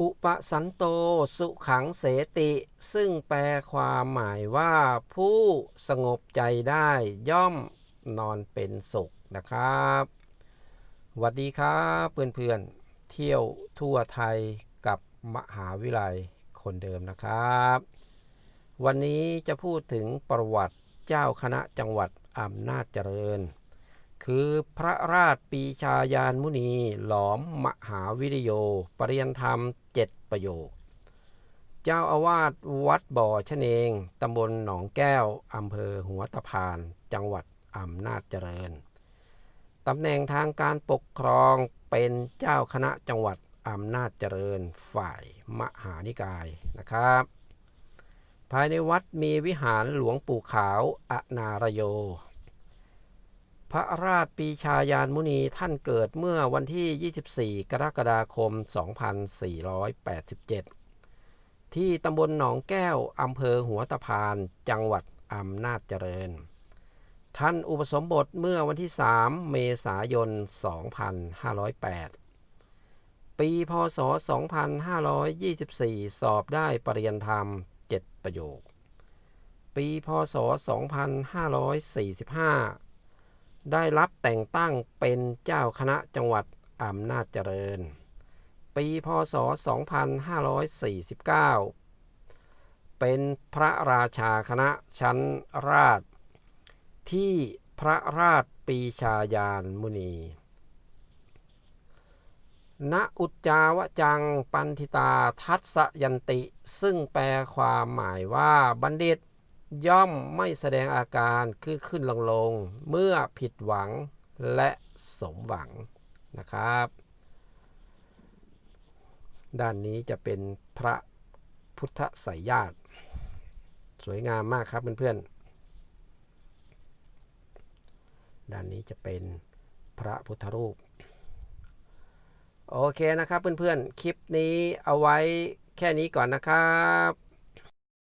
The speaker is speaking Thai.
อุปสันโตสุขังเสติ ซึ่งแปลความหมายว่าผู้สงบใจได้ย่อมนอนเป็นสุขนะครับสวัสดีครับเพื่อนๆเที่ยวทั่วไทยกับมหาวิทยาลัยคนเดิมนะครับ วันนี้จะพูดถึงประวัติเจ้าคณะจังหวัดอำนาจเจริญ คือพระราชปีชายานมุนี หลอมมหาวิริโยปริยนธรรมเจ็ดประโยค เจ้าอาวาสวัดบ่อชเนง ตำบลหนองแก้ว อำเภอหัวตะพาน จังหวัดอำนาจเจริญ ตำแหน่งทางการปกครองเป็นเจ้าคณะจังหวัดอำนาจเจริญฝ่ายมหานิกายนะครับ ภายในวัดมีวิหารหลวงปู่ขาวอนารโย พระราชปีชายานมุนีท่านเกิดเมื่อวันที่ 24 กรกฎาคม 2487 ที่ตำบลหนองแก้ว อำเภอหัวตะพาน จังหวัดอำนาจเจริญ ท่านอุปสมบทเมื่อวันที่ 3 เมษายน 2508 ปีพศ 2524 สอบได้ปริญญาธรรม 7 ประโยค ปีพศ 2545 ได้รับแต่งตั้งเป็นเจ้าคณะจังหวัดอำนาจเจริญ ปีพศ 2549 เป็นพระราชาคณะชั้นราช ที่พระราชปีชายานมุนี ณ อุจจาวจังปันทิตาทัศยันติ ซึ่งแปลความหมายว่าบัณฑิต ย่อมไม่แสดงอาการขึ้นขึ้นลงลงเมื่อผิดหวังและสมหวังนะครับ ด้านนี้จะเป็นพระพุทธไสยญาติ สวยงามมากครับเพื่อนๆ ด้านนี้จะเป็นพระพุทธรูป โอเคนะครับเพื่อนๆ คลิปนี้เอาไว้แค่นี้ก่อนนะครับ